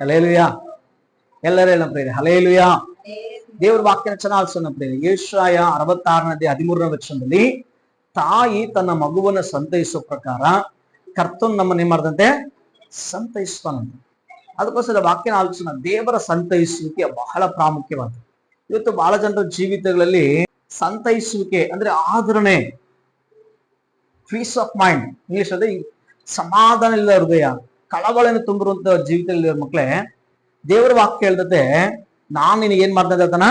ಎಲ್ಲರೂ ಹೇಳ ಪ್ರೇರೆ ಹಲೇಲುಯ ದೇವ್ರ ವಾಕ್ಯನ ಚೆನ್ನಾಗಿ ಪ್ರೇರೆ ಏಷಾಯ ಅರವತ್ತಾರನೇ ಹದಿಮೂರನೇ ವಚನದಲ್ಲಿ, ತಾಯಿ ತನ್ನ ಮಗುವನ್ನ ಸಂತೈಸೋ ಪ್ರಕಾರ ಕರ್ತನ್ ನಮ್ಮ ಏನ್ ಮಾಡ್ದಂತೆ? ಅದಕ್ಕೋಸ್ಕರ ವಾಕ್ಯನ ಆಲೋಚನೆ ದೇವರ ಸಂತೈಸುವಿಕೆ ಬಹಳ ಪ್ರಾಮುಖ್ಯವಾದ. ಇವತ್ತು ಬಹಳ ಜನರ ಜೀವಿತಗಳಲ್ಲಿ ಸಂತೈಸುವಿಕೆ ಅಂದ್ರೆ ಆದರಣೆ ಪೀಸ್ ಆಫ್ ಮೈಂಡ್ ಇಂಗ್ಲಿಷ್ ಅಲ್ಲಿ ಸಮಾಧಾನ ಇಲ್ಲ ಹೃದಯ. ಕಳವಳನ್ನು ತುಂಬಿರುವಂತ ಜೀವಿತದಲ್ಲಿ ಮಕ್ಕಳೇ ದೇವರ ವಾಕ್ಯ ಹೇಳ್ದತೆ ನಾನು ನಿನಗೆ ಏನ್ ಮಾಡ್ತಾ ಇದ್ದಾನ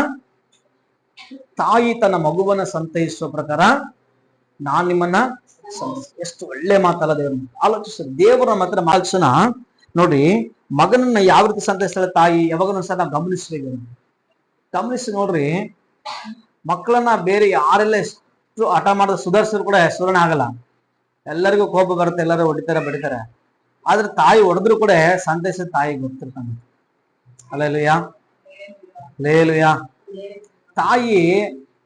ತಾಯಿ ತನ್ನ ಮಗುವನ್ನ ಸಂತೈಸುವ ಪ್ರಕಾರ ನಾನ್ ನಿಮ್ಮನ್ನ ಎಷ್ಟು ಒಳ್ಳೆ ಮಾತಲ್ಲ ದೇವ್ರ. ಆಲೋಚಿಸ. ದೇವರ ಮಾತ್ರ ಮಾಲ್ಸನ ನೋಡಿ, ಮಗನನ್ನ ಯಾವ ರೀತಿ ಸಂತೈಸ್ತಾಳೆ ತಾಯಿ, ಯಾವಾಗಲೂ ಸಹ ನಾವು ಗಮನಿಸ್ಬೇಕು ಗಮನಿಸಿ ನೋಡ್ರಿ ಮಕ್ಕಳನ್ನ ಬೇರೆ ಯಾರೆಲ್ಲ ಎಷ್ಟು ಹಠ ಮಾಡಿದ ಸುಧಾರಿಸಿದ್ರು ಕೂಡ ಸುಧಾರಣೆ ಆಗಲ್ಲ. ಎಲ್ಲರಿಗೂ ಕೋಪ ಬರುತ್ತೆ, ಎಲ್ಲರೂ ಹೊಡಿತಾರೆ, ಬಡಿತಾರೆ. ಆದ್ರೆ ತಾಯಿ ಹೊಡೆದ್ರು ಕೂಡ ಸಂದೇಶ ತಾಯಿ ಗೊತ್ತಿರ್ತಾನೆ. ಅಲ್ಲೆಲ್ಲುಯ್ಯ ಲೇಲುಯ್ಯ ತಾಯಿ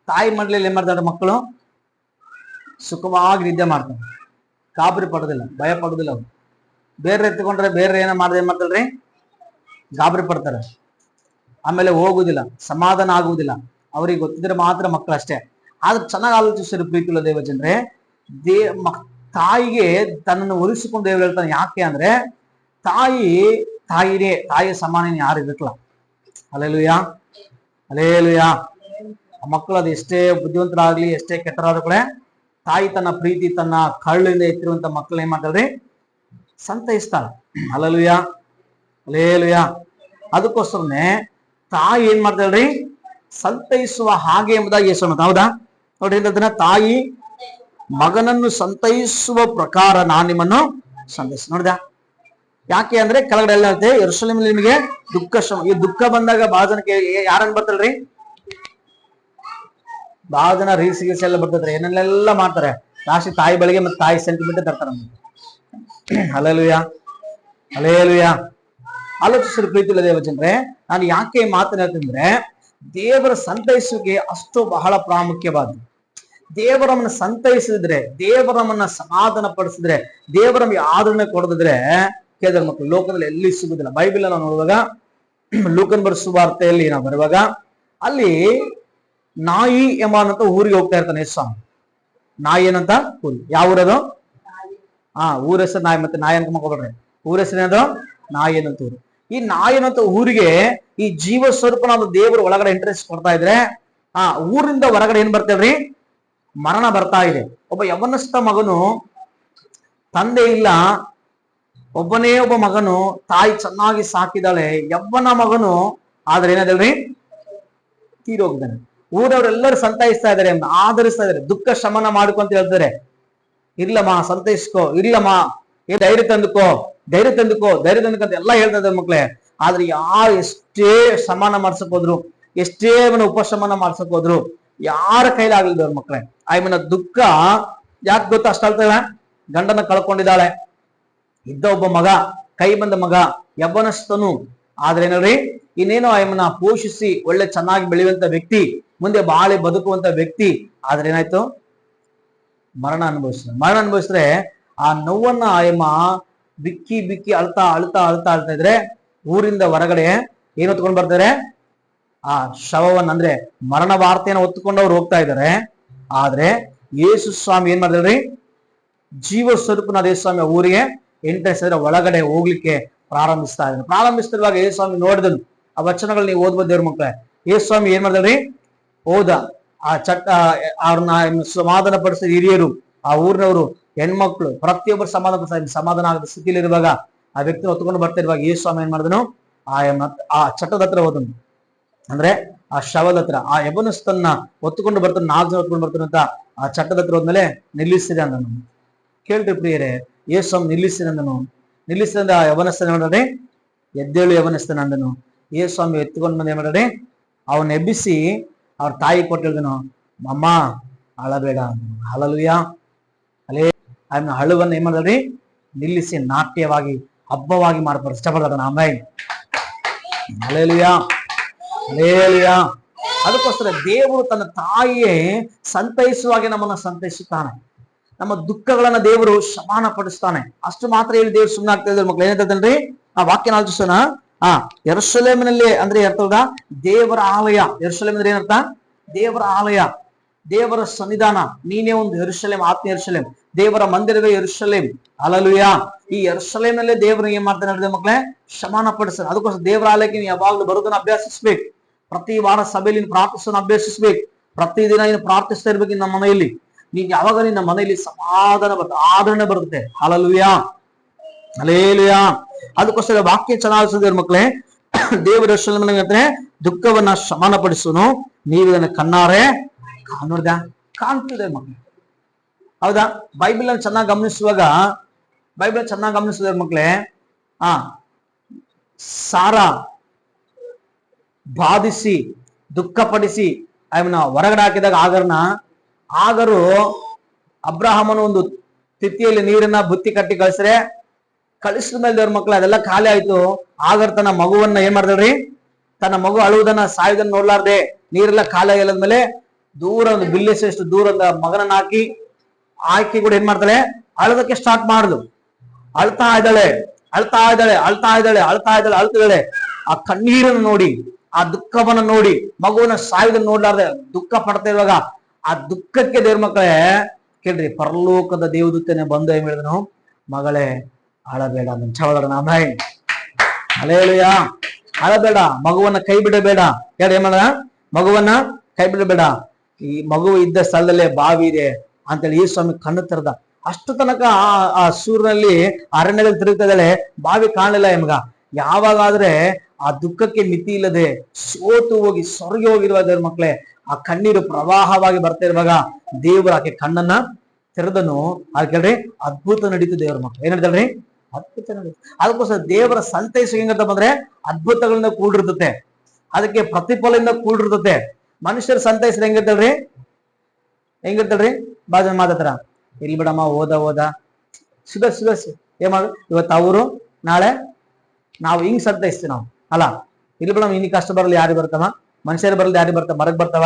ತಾಯಿ ಮಾಡ್ಲಿಲ್ಲ ಏನ್ ಮಾಡ್ತಾರೆ ಮಕ್ಕಳು? ಸುಖವಾಗಿ ನಿದ್ದೆ ಮಾಡ್ತಾರೆ ಗಾಬರಿ ಪಡೋದಿಲ್ಲ, ಭಯ ಪಡೋದಿಲ್ಲ ಅವ್ರು. ಬೇರೆ ಎತ್ಕೊಂಡ್ರೆ ಬೇರೆ ಏನೋ ಮಾಡಿದ್ರೆ ಏನ್ ಮಾಡ್ತಾಳ್ರಿ? ಗಾಬರಿ ಪಡ್ತಾರೆ. ಆಮೇಲೆ ಹೋಗುದಿಲ್ಲ, ಸಮಾಧಾನ ಆಗುವುದಿಲ್ಲ ಅವ್ರಿಗೆ ಗೊತ್ತಿದ್ರೆ ಮಾತ್ರ ಮಕ್ಕಳು ಅಷ್ಟೇ ಆದ್ರೆ ಚೆನ್ನಾಗಿ ಆಲೋಚಿಸಿದ್ರು ಪ್ರೀತಿಯುಳ್ಳ ದೇವ ಜನರೇ ದೇ ಮಕ್ ತಾಯಿಗೆ ತನ್ನನ್ನು ಒಲಿಸಿಕೊಂಡು ದೇವರು ಹೇಳ್ತಾನೆ, ಯಾಕೆ ಅಂದ್ರೆ ತಾಯಿ, ತಾಯಿನೇ, ತಾಯಿಯ ಸಮಾನ ಯಾರು ಇರಕ್ಲ ಅಲ್ಲೆಲುಯ ಅಲೇಲುಯ ಆ ಮಕ್ಕಳು ಅದು ಎಷ್ಟೇ ಬುದ್ಧಿವಂತರಾಗ್ಲಿ, ಎಷ್ಟೇ ಕೆಟ್ಟರಾದ್ರೂ ಕೂಡ ತಾಯಿ ತನ್ನ ಪ್ರೀತಿ, ತನ್ನ ಕಳ್ಳಿಂದ ಎತ್ತಿರುವಂತ ಮಕ್ಕಳು ಏನ್ ಮಾಡ್ತಾಳ್ರಿ ಸಂತೈಸ್ತಾಳೆ ಅಲಲುಯ ಅಲೇಲುಯ ಅದಕ್ಕೋಸ್ಕರನೇ ತಾಯಿ ಏನ್ ಮಾಡ್ತಾಳ್ರಿ ಸಂತೈಸುವ ಹಾಗೆ ಎಂಬುದಾಗಿ ಯೇಸು ಹೌದಾ? ನೋಡ್ರಿ ಅದನ್ನ ತಾಯಿ ಮಗನನ್ನು ಸಂತೈಸುವ ಪ್ರಕಾರ ನಾನು ನಿಮ್ಮನ್ನು ಸಂತೈಸ್ ನೋಡಿದ? ಯಾಕೆ ಅಂದ್ರೆ ಕೆಳಗಡೆ ಎಲ್ಲ ಇರುತ್ತೆ ಎರಡು ನಿಮಗೆ ದುಃಖ ಶ್ರಮ ಈ ದುಃಖ ಬಂದಾಗ ಬಹಳ ಜನಕ್ಕೆ ಯಾರನ್ನ ಬರ್ತಲ್ರಿ ಬಹಳ ಜನ ರೀಲ್ಸ್ ಗೀಲ್ಸ್ ಎಲ್ಲ ಬರ್ತದ್ರಿ ಏನೆಲ್ಲ ಮಾಡ್ತಾರೆ? ರಾಶಿ ತಾಯಿ ಬಳಿಗೆ ಮತ್ತೆ ತಾಯಿ ಸೆಂಟಿಮೆಂಟ್ ತರ್ತಾರ ಅಲೆಲುಯ ಅಲೇಲುಯ ಆಲೋಚಿಸಿದ ಪ್ರೀತಿ ಇಲ್ಲ ದೇವಚಂದ್ರೆ ನಾನು ಯಾಕೆ ಮಾತನಾಡ್ತಂದ್ರೆ ದೇವರ ಸಂತೈಸುವಿಕೆ ಅಷ್ಟು ಬಹಳ ಪ್ರಾಮುಖ್ಯವಾದ್ದು. ದೇವರಮ್ಮನ್ನ ಸಂತೈಸಿದ್ರೆ ದೇವರಮ್ಮನ್ನ ಸಮಾಧಾನ ಪಡಿಸಿದ್ರೆ ದೇವರ ಆದರಣೆ ಕೊಡದಿದ್ರೆ ಕೇಳಿದ್ರೆ ಮಕ್ಕಳು ಲೋಕದಲ್ಲಿ ಎಲ್ಲಿ ಸಿಗುದಿಲ್ಲ ಬೈಬಲ್ ನಾವು ನೋಡುವಾಗ ಲೂಕನ್ ಬರ್ ಸುವಾರ್ತೆಯಲ್ಲಿ ನಾವು ಬರುವಾಗ, ಅಲ್ಲಿ ನಾಯಿ ಎಂಬಂತ ಊರಿಗೆ ಹೋಗ್ತಾ ಇರ್ತಾನೆ ಸ್ವಾಮಿ ನಾಯಿ ಏನಂತ? ಊರು. ಯಾವ ಊರದು? ಹಾ ಊರ ನಾಯಿ ಮತ್ತೆ ನಾಯಿ ಅಂತ ಮಕ್ಕೊಳ್ರಿ ಊರ ನಾಯಿ ಏನಂತ ಊರು. ಈ ನಾಯಿ ಏನಂತ ಊರಿಗೆ ಈ ಜೀವ ಸ್ವರೂಪನಾದ ದೇವರು ಒಳಗಡೆ ಇಂಟ್ರೆಸ್ಟ್ ಕೊಡ್ತಾ ಇದ್ರೆ, ಆ ಊರಿಂದ ಹೊರಗಡೆ ಏನ್ ಬರ್ತೇವ್ರಿ? ಮರಣ ಬರ್ತಾ ಇದೆ. ಒಬ್ಬ ಯವನಸ್ಥ ಮಗನು ತಂದೆ ಇಲ್ಲ. ಒಬ್ಬನೇ ಒಬ್ಬ ಮಗನು ತಾಯಿ ಚೆನ್ನಾಗಿ ಸಾಕಿದಾಳೆ ಯವ್ವನ ಮಗನು ಆದ್ರೆ ಏನದಲ್ರಿ? ತೀರೋಗಿದ್ದಾನೆ. ಊರವರೆಲ್ಲರೂ ಸಂತಾಯಿಸ್ತಾ ಇದಾರೆ ಆಧರಿಸ್ತಾ ಇದಾರೆ ದುಃಖ ಶಮನ ಮಾಡ್ಕೊಂತ ಹೇಳ್ತಾರೆ. ಇರ್ಲಮ್ಮ ಸಂತೈಸ್ಕೋ. ಇರ್ಲಮ್ಮ ಏ, ಧೈರ್ಯ ತಂದುಕೋ. ಧೈರ್ಯ ತಂದುಕೋ. ಧೈರ್ಯ ತಂದುಕೋ ಅಂತ ಎಲ್ಲ ಹೇಳ್ತಾ ಇದ್ದಾರೆ ಮಕ್ಳೇ. ಆದ್ರೆ ಯಾರು ಎಷ್ಟೇ ಶಮನ ಮಾಡ್ಸಕ್ ಹೋದ್ರು, ಎಷ್ಟೇ ಅವನ ಉಪಶಮನ ಮಾಡ್ಸಕ್ ಹೋದ್ರು ಯಾರ ಕೈಲಾಗಲಿಲ್ಲ ಅವ್ರ ಮಕ್ಕಳೇ? ಆಯ್ಮನ ದುಃಖ ಯಾಕೆ ಗೊತ್ತಾ ಅಷ್ಟ ಹೇಳ್ತಾಳೆ ಗಂಡನ ಕಳ್ಕೊಂಡಿದ್ದಾಳೆ. ಇದ್ದ ಒಬ್ಬ ಮಗ, ಕೈ ಬಂದ ಮಗ ಯಬ್ಬನಸ್ತನು ಆದ್ರೆ ಏನಲ್ರಿ ಇನ್ನೇನೋ ಆಯಮ್ಮನ ಪೋಷಿಸಿ ಒಳ್ಳೆ ಚೆನ್ನಾಗಿ ಬೆಳೆಯುವಂತ ವ್ಯಕ್ತಿ, ಮುಂದೆ ಬಾಳೆ ಬದುಕುವಂತ ವ್ಯಕ್ತಿ. ಆದ್ರೆ ಏನಾಯ್ತು? ಮರಣ ಅನುಭವಿಸಿದ. ಮರಣ ಅನುಭವಿಸಿದ್ರೆ ಆ ನೋವನ್ನ ಆಯಮ್ಮ ಬಿಕ್ಕಿ ಬಿಕ್ಕಿ ಅಳ್ತಾ ಅಳ್ತಾ ಅಳ್ತಾ ಅಳ್ತಾ ಇದ್ರೆ ಊರಿಂದ ಹೊರಗಡೆ ಏನು ಹೊತ್ಕೊಂಡ್ ಬರ್ತಾರೆ? ಆ ಶವವನ್ನ ಅಂದ್ರೆ ಮರಣ ವಾರ್ತೆಯನ್ನು ಹೊತ್ತುಕೊಂಡು ಅವ್ರು ಹೋಗ್ತಾ ಇದ್ದಾರೆ. ಆದ್ರೆ ಯೇಸು ಸ್ವಾಮಿ ಏನ್ ಮಾಡಿದ್ರಿ ಜೀವ ಸ್ವರೂಪನಾದ ಯೇಸು ಸ್ವಾಮಿ ಊರಿಗೆ ಎಂಟ್ರೆನ್ಸ್ ಒಳಗಡೆ ಹೋಗ್ಲಿಕ್ಕೆ ಪ್ರಾರಂಭಿಸ್ತಾ ಇದ್ದಾರೆ. ಪ್ರಾರಂಭಿಸ್ತಿರುವಾಗ ಯೇಸು ಸ್ವಾಮಿ ನೋಡಿದನು. ಆ ವಚನಗಳು ನೀವು ಓದ್ಬೋದು ದೇವ್ರ ಮಕ್ಕಳೇ. ಯೇಸು ಸ್ವಾಮಿ ಏನ್ ಮಾಡಿದ್ರಿ ಹೋದ. ಆ ಚಟ್ಟ ಅವ್ರನ್ನ ಸಮಾಧಾನ ಪಡಿಸಿದ ಹಿರಿಯರು, ಆ ಊರಿನವರು ಹೆಣ್ಮಕ್ಳು, ಪ್ರತಿಯೊಬ್ಬರು ಸಮಾಧಾನ ಪಡಿಸ್ತಾರೆ. ಸಮಾಧಾನ ಆಗದ ಸ್ಥಿತಿಲಿರುವಾಗ ಆ ವ್ಯಕ್ತಿ ಹೊತ್ಕೊಂಡು ಬರ್ತಿರುವಾಗ ಯೇಸು ಸ್ವಾಮಿ ಏನ್ ಮಾಡಿದನು? ಆ ಆ ಚಟ್ಟದ ಹತ್ರ ಹೋದನು. ಅಂದ್ರೆ ಆ ಶವದ ಹತ್ರ, ಆ ಯಬನಸ್ತನ್ನ ಹೊತ್ತುಕೊಂಡು ಬರ್ತಾನೆ ನಾಲ್ಕು ಜನ ಹೊತ್ಕೊಂಡು ಬರ್ತಾನೆ ಅಂತ ಆ ಚಟ್ಟದ ಹತ್ರ ಹೋದ್ಮೇಲೆ ನಿಲ್ಲಿಸಿದೆ ಅಂದನು. ಕೇಳ್ರಿ ಪ್ರಿಯರೇ, ಯೇಸು ನಿಲ್ಲಿಸಿದ ಅಂದನು. ನಿಲ್ಲಿಸಿದ ಆ ಯವನಸ್ಥನ ಮಾಡಿದ್ರೆ ಎದ್ದೇಳು ಯವನಸ್ಥನ ಅಂದನು. ಯೇಸು ಸ್ವಾಮಿ ಎತ್ಕೊಂಡು ಬಂದು ಏನ್ ಮಾಡಿದ್ರೆ ಅವನ್ನ ಎಬ್ಬಿಸಿ ಅವ್ರ ತಾಯಿ ಕೊಟ್ಟಿಳ್ದನು ಅಮ್ಮ, ಅಳಬೇಡ ಅಂದನು. ಅಳಲುಯ್ಯ ಅಲೇ ಅವನ ಹಳುವನ್ನ ಏನ್ ಮಾಡಿದ್ರಿ ನಿಲ್ಲಿಸಿ, ನಾಟ್ಯವಾಗಿ, ಹಬ್ಬವಾಗಿ ಮಾಡ್ಬಾರ್ದು ಇಷ್ಟಪಡ್ತಾನ. ಆಮೇಲೆ ಅಲೇಲುಯ ಅಲೇಲುಯ ಅದಕ್ಕೋಸ್ಕರ ದೇವರು ತನ್ನ ತಾಯಿಯೇ ಸಂತೈಸುವಾಗೆ ನಮ್ಮನ್ನ ಸಂತೈಸುತ್ತಾನೆ. ನಮ್ಮ ದುಃಖಗಳನ್ನ ದೇವರು ಶಮಾನ ಪಡಿಸ್ತಾನೆ ಅಷ್ಟು ಮಾತ್ರ ಹೇಳಿ ದೇವ್ರು ಸುಮ್ಮನೆ ಆಗ್ತಾ ಇದ್ರು ಮಕ್ಳು. ಏನಂತಂದ್ರಿ ಆ ವಾಕ್ಯನ ಆಲೋಚಿಸೋಣ. ಆ ಎರಸಲೇಮಿನಲ್ಲಿ ಅಂದ್ರೆ ಅರ್ಥದ ದೇವರ ಆಲಯ. ಎರಸಲೇಮ್ ಅಂದ್ರೆ ಏನರ್ಥ? ದೇವರ ಆಲಯ. ದೇವರ ಸನ್ನಿಧಾನ. ನೀನೇ ಒಂದು ಎರಸಲೇಮ್ ಆತ್ಮ ಎರಸಲೇಮ್ ದೇವರ ಮಂದಿರವೇ ಎರಸಲೇಮ್ ಅಲಲುಯ ಈ ಯೆರೂಸಲೇಮ್ನಲ್ಲೇ ದೇವರು ಏನ್ ಮಾಡ್ತಾನೆ ಮಕ್ಳೇ? ಮಕ್ಕಳೇ ಸಮಾನ ಪಡಿಸ್ತಾನೆ ಅದಕ್ಕೋಸ್ಕರ ದೇವರ ಆಲಯಕ್ಕೆ ನೀವು ಯಾವಾಗ್ಲೂ ಬರೋದನ್ನ ಅಭ್ಯಾಸಿಸ್ಬೇಕು. ಪ್ರತಿ ವಾರ ಸಭೆಯಲ್ಲಿ ನೀನು ಪ್ರಾರ್ಥಿಸೋದನ್ನ ಅಭ್ಯಾಸಿಸ್ಬೇಕು. ಪ್ರತಿದಿನ ನೀನು ಪ್ರಾರ್ಥಿಸ್ತಾ ಇರ್ಬೇಕು ನಮ್ಮ ಮನೆಯಲ್ಲಿ. ನೀನ್ ಯಾವಾಗ ನಿನ್ನ ಮನೆಯಲ್ಲಿ ಸಮಾಧಾನ ಬರುತ್ತೆ, ಆದರಣೆ ಬರುತ್ತೆ. ಅಲಲುಯ ಅಲೇಲುಯ ಅದಕ್ಕೋಸ್ಕರ ವಾಕ್ಯ ಚೆನ್ನಾಗಿಸಿದ್ರೆ ಮಕ್ಕಳೇ. ದೇವರ ಹೇಳ್ತಾರೆ ದುಃಖವನ್ನ ಶಮನಪಡಿಸುನು. ನೀವು ಇದನ್ನ ಕಣ್ಣಾರೆ ನೋಡ್ದ ಕಾಣ್ತಿದೆ ಮಕ್ಕಳು. ಹೌದಾ? ಬೈಬಲ್ ಅನ್ನು ಚೆನ್ನಾಗಿ ಗಮನಿಸುವಾಗ ಬೈಬಲ್ ಚೆನ್ನಾಗಿ ಗಮನಿಸಿದ್ರೆ ಮಕ್ಕಳೇ. ಆ, ಸಾರ ಬಾಧಿಸಿ, ದುಃಖಪಡಿಸಿ ಅವನ ಹೊರಗಡೆ ಹಾಕಿದಾಗ ಆಗರ್ನ, ಆಗರು ಅಬ್ರಹಾಮನ ಒಂದು ತಿಥಿಯಲ್ಲಿ ನೀರನ್ನ ಬುತ್ತಿ ಕಟ್ಟಿ ಕಳಿಸ್ರೆ ಕಳಿಸಿದ ಮೇಲೆ ದೇವ್ರ ಮಕ್ಳು ಅದೆಲ್ಲ ಖಾಲಿ ಆಯ್ತು. ಆಗರ್ ತನ್ನ ಮಗುವನ್ನ ಏನ್ ಮಾಡ್ದಳ್ರಿ? ತನ್ನ ಮಗು ಅಳುವುದನ್ನ, ಸಾಯುದನ್ನ ನೋಡ್ಲಾರ್ದೆ ನೀರೆಲ್ಲ ಖಾಲಿ ಆಗಿಲ್ಲದ್ಮೇಲೆ ದೂರ ಒಂದು ಬಿಲ್ಲಿಸಷ್ಟು ದೂರ ಒಂದು ಮಗನನ್ನ ಹಾಕಿ ಆಕಿ ಕೂಡ ಏನ್ ಮಾಡ್ತಾಳೆ? ಅಳದಕ್ಕೆ ಸ್ಟಾರ್ಟ್ ಮಾಡ್ದು ಅಳ್ತಾ ಇದ್ದಾಳೆ ಅಳ್ತಾ ಇದ್ದಾಳೆ ಅಳ್ತಾ ಇದ್ದಾಳೆ ಅಳ್ತಾ ಇದ್ದಾಳೆ ಅಳ್ತಿದ್ದಾಳೆ ಆ ಕಣ್ಣೀರನ್ನು ನೋಡಿ. ಆ ದುಃಖವನ್ನ ನೋಡಿ, ಮಗುವನ್ನ ಸಾವಿದ ನೋಡ್ಲಾರ್ದೆ ದುಃಖ ಪಡ್ತಾ ಇರುವಾಗ ಆ ದುಃಖಕ್ಕೆ ದೇವ್ರ ಮಕ್ಕಳೇ, ಕೇಳ್ರಿ, ಪರಲೋಕದ ದೇವದೂತನೆ ಬಂದು ಏನ್ ಹೇಳಿದನು? ಮಗಳೇ ಅಳಬೇಡ ಚವಳರ ನಾಮಾಯ್ ಅಲೇಲುಯ ಅಳಬೇಡ ಮಗುವನ್ನ ಕೈ ಬಿಡಬೇಡ. ಹೇಳಿ ಏನ್ ಮಾಡ ಮಗುವನ್ನ ಕೈ ಬಿಡಬೇಡ. ಈ ಮಗು ಇದ್ದ ಸ್ಥಳದಲ್ಲೇ ಬಾವಿ ಇದೆ ಅಂತೇಳಿ ಈ ಸ್ವಾಮಿ ಕಣ್ಣು ತರದ. ಅಷ್ಟು ತನಕ ಆ ಆ ಸೂರ್ಯನಲ್ಲಿ ಅರಣ್ಯದಲ್ಲಿ ತಿರುಗ್ತಾ ಇದ್ದಾಳೆ. ಬಾವಿ ಕಾಣಲಿಲ್ಲ ಎಮ್ಗ ಯಾವಾಗಾದ್ರೆ ಆ ದುಃಖಕ್ಕೆ ಮಿತಿ ಇಲ್ಲದೆ ಸೋತು ಹೋಗಿ ಸೊರಗಿ ಹೋಗಿರುವ ದೇವ್ರ ಮಕ್ಕಳೇ ಆ ಕಣ್ಣೀರು ಪ್ರವಾಹವಾಗಿ ಬರ್ತಾ ಇರುವಾಗ ದೇವರು ಆಕೆ ಕಣ್ಣನ್ನ ತೆರೆದನು. ಕೇಳ್ರಿ, ಅದ್ಭುತ ನಡೀತು ದೇವ್ರ ಮಕ್ಳು. ಏನ್ ಹೇಳ್ತಾಳ್ರಿ ಅದ್ಭುತ ನಡೀತು. ಅದಕ್ಕೋಸ್ಕರ ದೇವರ ಸಂತೈಸ ಹೆಂಗಂತ ಬಂದ್ರೆ ಅದ್ಭುತಗಳಿಂದ ಕೂಡಿರ್ತತೆ. ಅದಕ್ಕೆ ಪ್ರತಿಫಲದಿಂದ ಕೂಡಿರ್ತತೆ. ಮನುಷ್ಯರ ಸಂತೈಸ್ರ ಹೆಂಗಿರ್ತಲ್ರಿ ಹೆಂಗಿರ್ತಲ್ರಿ ಬಾಜ ಮಾತಾಡ್ತಾರ. ಇಲ್ಲಿ ಬಿಡಮ್ಮ, ಓದ ಓದ. ಸುಧಾ ಸುಧಾ ಏನ್ ಮಾಡು? ಇವತ್ತು ಅವರು, ನಾಳೆ? ನಾವು ಹಿಂಗ್ ಸಂತೈಸ್ತೀವಿ ನಾವು. ಅಲ್ಲ, ಇಲ್ಲಿ ಬಿಡಮ್ ಇನ್ನು ಕಷ್ಟ ಬರಲಿ ಯಾರಿಗೆ ಬರ್ತಾವ? ಮನುಷ್ಯರು ಬರಲಿ ಯಾರಿಗೆ ಬರ್ತಾವ? ಮರಕ್ ಬರ್ತಾವ?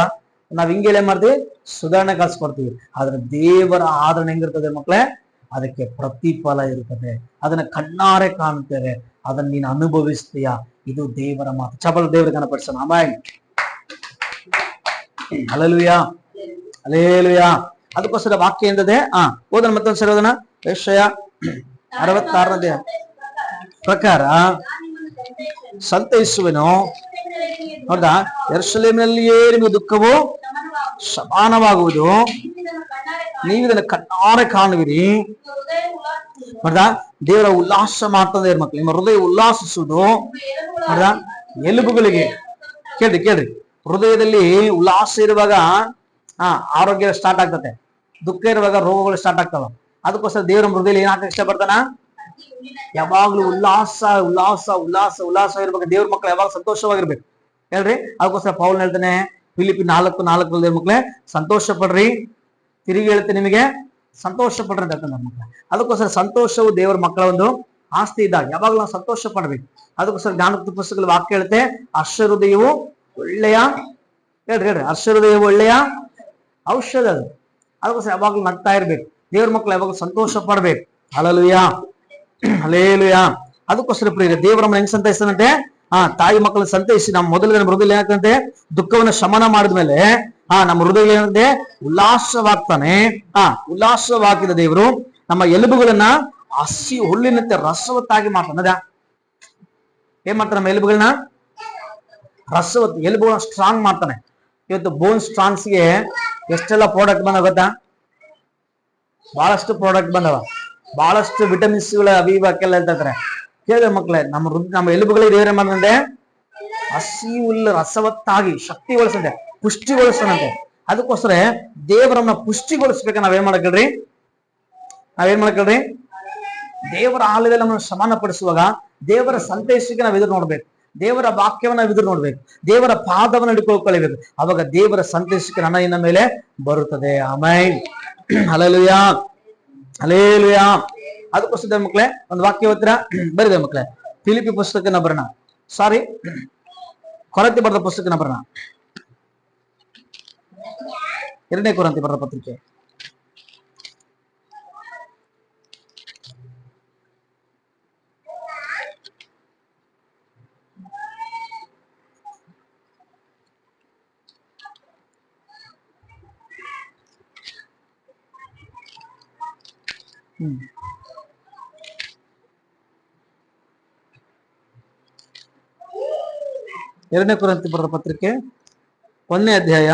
ನಾವ್ ಹಿಂಗೆ ಏನ್ ಮಾಡ್ತೀವಿ? ಸುಧಾರಣೆ ಕಳ್ಸ್ಕೊಡ್ತೀವಿ. ಆದ್ರೆ ದೇವರ ಆದರಣೆ ಹೆಂಗಿರ್ತದೆ ಮಕ್ಳೇ? ಅದಕ್ಕೆ ಪ್ರತಿಫಲ ಇರ್ತದೆ. ಅದನ್ನ ಕಣ್ಣಾರೆ ಕಾಣ್ತೇವೆ ಅದನ್ನ ನೀನು ಅನುಭವಿಸ್ತೀಯ? ಇದು ದೇವರ ಮಾತು. ಚಪಲ ದೇವರ ಕನಪಡಿಸೋಣ ಅಮಾಯ್ ಅಲಲುಯ ಅಲೇಲುಯ ಅದಕ್ಕೋಸ್ಕರ ವಾಕ್ಯ ಎಂದದೆ ಹಾ ಓದನ ಮತ್ತೊಂದ್ಸರಿ ಓದೋಣ. ಯಶಯ ಅರವತ್ತಾರನೇ ಪ್ರಕಾರ ಸಂತೈಸುವೆನು. ಹೌದಾ ಎರಸಲೇಮಿನಲ್ಲಿಯೇ ನಿಮಗೆ ದುಃಖವು ಸಮಾನವಾಗುವುದು. ನೀವು ಇದನ್ನು ಕಣ್ಣಾರೆ ಕಾಣುವಿರಿ. ಹೌದಾ ದೇವರ ಉಲ್ಲಾಸ ಮಾಡ್ತದೆ ಮಕ್ಕಳು ನಿಮ್ಮ ಹೃದಯ ಉಲ್ಲಾಸಿಸುವುದು. ಹೌದಾ ಎಲುಬುಗಳಿಗೆ. ಕೇಳ್ರಿ ಕೇಳ್ರಿ. ಹೃದಯದಲ್ಲಿ ಉಲ್ಲಾಸ ಇರುವಾಗ, ಆ, ಆರೋಗ್ಯ ಸ್ಟಾರ್ಟ್ ಆಗ್ತದೆ. ದುಃಖ ಇರುವಾಗ ರೋಗಗಳು ಸ್ಟಾರ್ಟ್ ಆಗ್ತಾವ. ಅದಕ್ಕೋಸ್ಕರ ದೇವರ ಹೃದಯದಲ್ಲಿ ಏನ್ ಹಾಕಕ್ ಇಷ್ಟಪಡ್ತಾನ? ಯಾವಾಗ್ಲೂ ಉಲ್ಲಾಸ ಉಲ್ಲಾಸ ಉಲ್ಲಾಸ ಉಲ್ಲಾಸ ಇರ್ಬೇಕು. ದೇವ್ರ ಮಕ್ಳು ಯಾವಾಗ ಸಂತೋಷವಾಗಿರ್ಬೇಕು. ಹೇಳ್ರಿ? ಅದಕ್ಕೋಸ್ಕರ ಪೌಲ್ ಹೇಳ್ತಾನೆ ಫಿಲಿಪಿ ನಾಲ್ಕು ನಾಲ್ಕು ದೇವ್ರ ಮಕ್ಳೆ ಸಂತೋಷ ಪಡ್ರಿ ತಿರುಗಿ ಹೇಳ್ತೇನೆ ನಿಮಗೆ ಸಂತೋಷ ಪಡ್ರಿ ಅಂತ ಹೇಳ್ತಾನೆ ಅದಕ್ಕೋಸ್ಕರ ಸಂತೋಷವು ದೇವರ ಮಕ್ಕಳ ಒಂದು ಆಸ್ತಿ ಇದ್ದಾಗ ಯಾವಾಗಲೂ ನಾವು ಸಂತೋಷ ಪಡ್ಬೇಕು ಅದಕ್ಕೋಸ್ಕರ ಜ್ಞಾನದ ಪುಸ್ತಕದಲ್ಲಿ ವಾಕ್ಯ ಹೇಳುತ್ತೆ ಹರ್ಷ ಹೃದಯವು ಒಳ್ಳೆಯ, ಹೇಳ್ರಿ ಹೇಳ್ರಿ ಹರ್ಷ ಹೃದಯವು ಒಳ್ಳೆಯ ಔಷಧ ಅದು. ಅದಕ್ಕೋಸ್ಕರ ಯಾವಾಗ್ಲೂ ನಗ್ತಾ ಇರ್ಬೇಕು. ದೇವ್ರ ಮಕ್ಕಳು ಯಾವಾಗಲೂ ಸಂತೋಷ ಪಡ್ಬೇಕು ಅಲಲುಯ ಅಲೇಲುಯ ಅದಕ್ಕೋಸ್ಕರ ಪ್ರಿಯ ದೇವರಮ್ಮ ಹೆಂಗ್ ಸಂತೈಸ್ತಾನಂತೆ ಆ, ತಾಯಿ ಮಕ್ಕಳನ್ನ ಸಂತೈಸಿ ನಮ್ಮ ಮೊದಲಿನ ಹೃದಯ ಏನಾಗ್ತಂತೆ ದುಃಖವನ್ನ ಶಮನ ಮಾಡಿದ್ಮೇಲೆ ಆ, ನಮ್ಮ ಹೃದಯ ಏನಂತೆ ಉಲ್ಲಾಸವಾಗ್ತಾನೆ. ಆ ಉಲ್ಲಾಸವಾಗಿದ ದೇವರು ನಮ್ಮ ಎಲುಬುಗಳನ್ನ ಹಸಿ ಹುಲ್ಲಿನಂತೆ ರಸವತ್ತಾಗಿ ಮಾಡ್ತಾನೆ. ಏನ್ ಮಾಡ್ತಾನೆ ನಮ್ಮ ಎಲುಬುಗಳನ್ನ? ರಸವತ್, ಎಲುಬುಗಳನ್ನ ಸ್ಟ್ರಾಂಗ್ ಮಾಡ್ತಾನೆ. ಇವತ್ತು ಬೋನ್ ಸ್ಟ್ರಾಂಗ್ಸ್ಗೆ ಎಷ್ಟೆಲ್ಲ ಪ್ರಾಡಕ್ಟ್ ಬಂದ ಗೊತ್ತಾ? ಬಹಳಷ್ಟು ಪ್ರಾಡಕ್ಟ್ ಬಂದವ. ಬಹಳಷ್ಟು ವಿಟಮಿನ್ಸ್ಗಳ ಇವಕ್ಕೆಲ್ಲ ಹೇಳ್ತಾರೆ. ಕೇಳಿದ್ರೆ ಮಕ್ಕಳೇ ನಮ್ಮ ಹೃದಯ ನಮ್ಮ ಎಲುಬುಗಳಿಗೆ ದೇವರ ಮಾಡಂತೆ ಹಸಿ ಹುಲ್ಲು, ರಸವತ್ತಾಗಿ ಶಕ್ತಿಗೊಳಿಸಂತೆ ಪುಷ್ಟಿಗೊಳಿಸ್ತಾನಂತೆ ಅದಕ್ಕೋಸ್ಕರ ದೇವರನ್ನ ಪುಷ್ಟಿಗೊಳಿಸ್ಬೇಕ ನಾವೇನ್ ಮಾಡಕಲ್ರಿ? ನಾವೇನ್ ಮಾಡಕಲ್ರಿ? ದೇವರ ಆಲಯದಲ್ಲಿ ನಮ್ಮನ್ನು ಸಮಾನಪಡಿಸುವಾಗ ದೇವರ ಸಂತೈಸಿಗೆ ನಾವು ಎದುರು ನೋಡ್ಬೇಕು. ದೇವರ ವಾಕ್ಯವನ್ನ ನಾವು ಎದುರು ನೋಡ್ಬೇಕು. ದೇವರ ಪಾದವನ್ನು ಹಿಡ್ಕೊಳ್ಕೊಳ್ಬೇಕು. ಅವಾಗ ದೇವರ ಸಂತೇಶಕ್ಕೆ ನನ್ನ ಇನ್ನ ಮೇಲೆ ಬರುತ್ತದೆ. ಆಮೇಲೆ ಅಲೆಲುಯ ಅಲೇಲುಯ ಅದಕ್ಕೋಸ್ಕರ ಮಕ್ಕಳೇ ಒಂದು ವಾಕ್ಯ ಓದ್ತೀರಾ ಬರಿದೆ ಮಕ್ಕಳೇ ಫಿಲಿಪಿ ಪುಸ್ತಕನ ಬರೋಣ ಸಾರಿ ಕೊರತೆ ಬರೆದ ಪುಸ್ತಕನ ಬರೋಣ ಎರಡನೇ ಕೊರಂತಿ ಬರೆದ ಪತ್ರಿಕೆ ಹ್ಮ್. ಎರಡನೇ ಕುರಿತ ಬರೆದ ಪತ್ರಿಕೆ, ಒಂದನೇ ಅಧ್ಯಾಯ,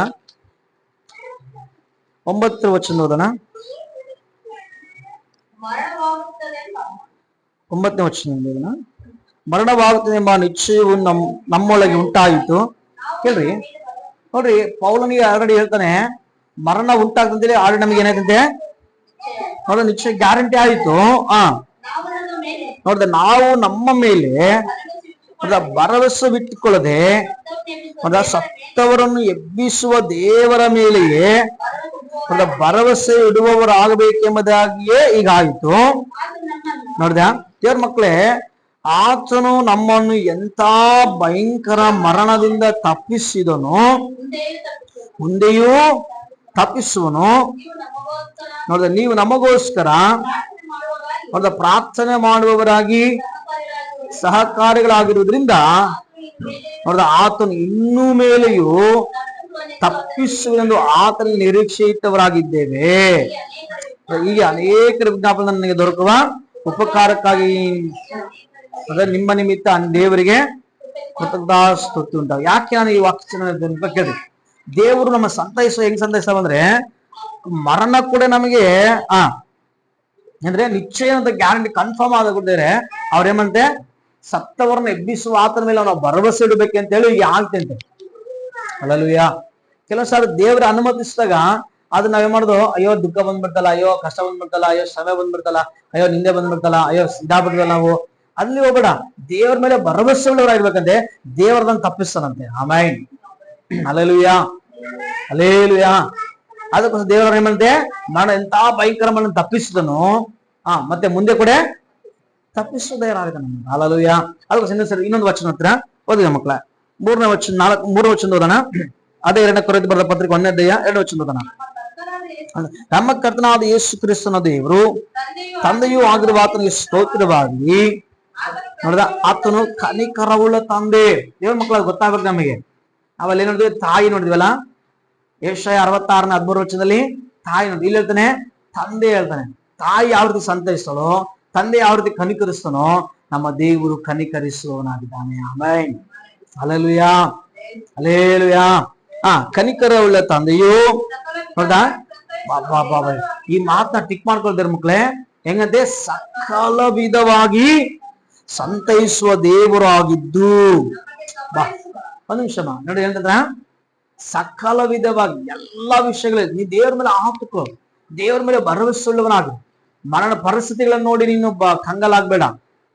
ಒಂಬತ್ತರ ವಚನ ಓದೋಣ. ಒಂಬತ್ತನೇ ವಚನ ಮರಣವಾಗುತ್ತದೆ ಎಂಬ ನಿಶ್ಚಯವು ನಮ್, ನಮ್ಮೊಳಗೆ ಉಂಟಾಯಿತು. ಕೇಳ್ರಿ. ನೋಡ್ರಿ, ಪೌಲನಿಗೆ ಆಲ್ರೆಡಿ ಹೇಳ್ತಾನೆ, ಮರಣ ಉಂಟಾಗ್ತಂತೇಳಿ ಆಲ್ರೆಡಿ ನಮಗೆ ಏನಾಯ್ತಂತೆ? ನೋಡ್ರಿ ನಿಶ್ಚಯ ಗ್ಯಾರಂಟಿ ಆಯಿತು. ಆ. ನೋಡ್ದೆ, ನಾವು ನಮ್ಮ ಮೇಲೆ ಭರವಸೆ ಬಿಟ್ಟುಕೊಳ್ಳದೆ ಸತ್ತವರನ್ನು ಎಬ್ಬಿಸುವ ದೇವರ ಮೇಲೆಯೇ ಭರವಸೆ ಇಡುವವರಾಗಬೇಕೆಂಬುದಾಗಿಯೇ ಈಗ ಆಯಿತು. ನೋಡ್ದ, ದೇವ್ರ ಮಕ್ಕಳೇ, ಆತನು ನಮ್ಮನ್ನು ಎಂತ ಭಯಂಕರ ಮರಣದಿಂದ ತಪ್ಪಿಸಿದನು, ಮುಂದೆಯೂ ತಪ್ಪಿಸುವನು. ನೋಡಿದ, ನೀವು ನಮಗೋಸ್ಕರ ನೋಡಿದ, ಪ್ರಾರ್ಥನೆ ಮಾಡುವವರಾಗಿ ಸಹಕಾರಿಗಳಾಗಿರುವುದರಿಂದ ನೋಡಿದ, ಆತನು ಇನ್ನೂ ಮೇಲೆಯೂ ತಪ್ಪಿಸುವುದೆಂದು ಆತನ ನಿರೀಕ್ಷೆ ಇಟ್ಟವರಾಗಿದ್ದೇವೆ. ಹೀಗೆ ಅನೇಕ ವಿಜ್ಞಾಪನೆ ನನಗೆ ದೊರಕುವ ಉಪಕಾರಕ್ಕಾಗಿ ಅದೇ ನಿಮ್ಮ ನಿಮಿತ್ತ ದೇವರಿಗೆ ಕೃತಜ್ಞಾಸ್ತುತಿ ಉಂಟಾಗ. ಯಾಕೆ ನಾನು ಈ ವಾಕ್ಯ ಕೇಳಿ ದೇವರು ನಮ್ಮ ಸಂತೈಸ, ಹೆಂಗ್ ಸಂತೈಸ ಅಂದ್ರೆ ಮರಣ ಕೂಡ ನಮಗೆ, ಆ, ಅಂದ್ರೆ ನಿಶ್ಚಯ ಅಂತ ಗ್ಯಾರಂಟಿ ಕನ್ಫರ್ಮ್ ಆದ ಕೂಡಲೇ ಅವ್ರೇಮಂತೆ ಸತ್ತವರನ್ನ ಎಬ್ಬಿಸುವ ಆತನ ಮೇಲೆ ನಾವು ಭರವಸೆ ಇಡಬೇಕು ಅಂತ ಹೇಳಿ ಈಗ ಆಗ್ತಂತೆ ಅಲ್ಲಲ್ವಿಯ ಕೆಲವು ಸಾರಿ ದೇವರ ಅನುಮತಿಸಿದಾಗ ಅದು ನಾವೇ ಮಾಡೋದು? ಅಯ್ಯೋ, ದುಃಖ ಬಂದ್ಬಿಡ್ತಲ್ಲ, ಅಯ್ಯೋ, ಕಷ್ಟ ಬಂದ್ಬಿಡ್ತಲ್ಲ, ಅಯ್ಯೋ, ಶ್ರಮೆ ಬಂದ್ಬಿಡ್ತಲ್ಲ, ಅಯ್ಯೋ, ನಿಂದೆ ಬಂದ್ಬಿಡ್ತಲ್ಲ, ಅಯ್ಯೋ ಇದಾಗ್ಬಿಡ್ತಲ್ಲ ನಾವು. ಅಲ್ಲಿ ಹೋಗ್ಬೇಡ. ದೇವರ ಮೇಲೆ ಭರವಸೆ ಉಳ್ಳವರಾಗಿರ್ಬೇಕಂತೆ ದೇವರದನ್ನ ತಪ್ಪಿಸ್ತಾನಂತೆ. ಆಮೈನ್ ಅಲೆಲುಯ ಅಲೇಲುಯ ಅದಕ್ಕೋಸ್ಕರ ದೇವರ ಏಮಂತೆ ನಾನು ಎಂತ ಭಯಂಕರ ತಪ್ಪಿಸಿದನು. ಆ, ಮತ್ತೆ ಮುಂದೆ ಕೂಡ, ತಪ್ಪಿಸೋದೇ ಯಾರಾಗಿದ್ದಾನೆ ಅಲಲುಯ ಅದಕ್ಕೋಸ್ಕರ ಸರಿ ಇನ್ನೊಂದು ವಚನ ಹತ್ರ ಓದಿದ ಮಕ್ಕಳ. ಮೂರನೇ ವಚನ, ನಾಲ್ಕು ಮೂರು ವಚನ ಓದೋಣ. ಅದೇ ಎರಡನೇ ಕೊರತೆ ಬರೆದ ಪತ್ರಿಕೆ ಒಂದನೇ ಅಧ್ಯಾಯ ಎರಡು ವಚನ ಓದೋಣ. ನಮ್ಮ ಕರ್ತನಾದ ಯೇಸು ಕ್ರಿಸ್ತನ ದೇವರು, ತಂದೆಯೂ ಆಗಿರುವ ಆತನಿಗೆ ಸ್ತೋತ್ರವಾಗಿ, ನೋಡಿದ, ಆತನು ಕನಿಕರವುಳ್ಳ ತಂದೆ. ದೇವ್ರ ಮಕ್ಕಳು ಗೊತ್ತಾಗ್ಬೇಕು ನಮಗೆ. ನಾವಲ್ಲಿ ನೋಡಿದ್ವಿ? ತಾಯಿ ನೋಡಿದ್ವಲ್ಲ? ಏಷ್ಯ ಅರವತ್ತಾರನ ಹದಿಮೂರು ವರ್ಷದಲ್ಲಿ ತಾಯಿ ನೋಡಿ ಇಲ್ಲಿ ಹೇಳ್ತಾನೆ, ತಂದೆ ಹೇಳ್ತಾನೆ, ತಾಯಿ ಯಾವ ರೀತಿ ಸಂತೈಸ್ತಾಳೋ, ತಂದೆ ಯಾವ ರೀತಿ ಕನಿಕರಿಸ್ತಾನೋ, ನಮ್ಮ ದೇವರು ಕನಿಕರಿಸುವವನಾಗಿದ್ದಾನೆ. ಆಮೇನ್. ಅಲೆಲುಯಾ ಅಲೇಲುಯಾ ಆ ಕನಿಕರ ಉಳ್ಳ ತಂದೆಯು. ಹೌದಾ ಬಾಬಾ ಬಾಬಾ. ಈ ಮಾತನ್ನ ಟಿಕ್ ಮಾಡ್ಕೊಳ್ತಾರೆ ಮಕ್ಳೇ? ಹೆಂಗಂತೆ? ಸಕಲ ವಿಧವಾಗಿ ಸಂತೈಸುವ ದೇವರು ಆಗಿದ್ದು ಬಾ. ಒಂದ್ ನಿಮಿಷ ನೋಡಿ ಏನಂತಂದ್ರ, ಸಕಲ ವಿಧವಾಗಿ ಎಲ್ಲಾ ವಿಷಯಗಳಲ್ಲಿ ನೀ ದೇವ್ರ ಮೇಲೆ ಆತುಕೋ. ದೇವ್ರ ಮೇಲೆ ಭರವಸೆಯುಳ್ಳವನಾಗು ಮರಣ ಪರಿಸ್ಥಿತಿಗಳನ್ನ ನೋಡಿ ನೀನು ಬ- ಕಂಗಾಲಾಗ್ಬೇಡ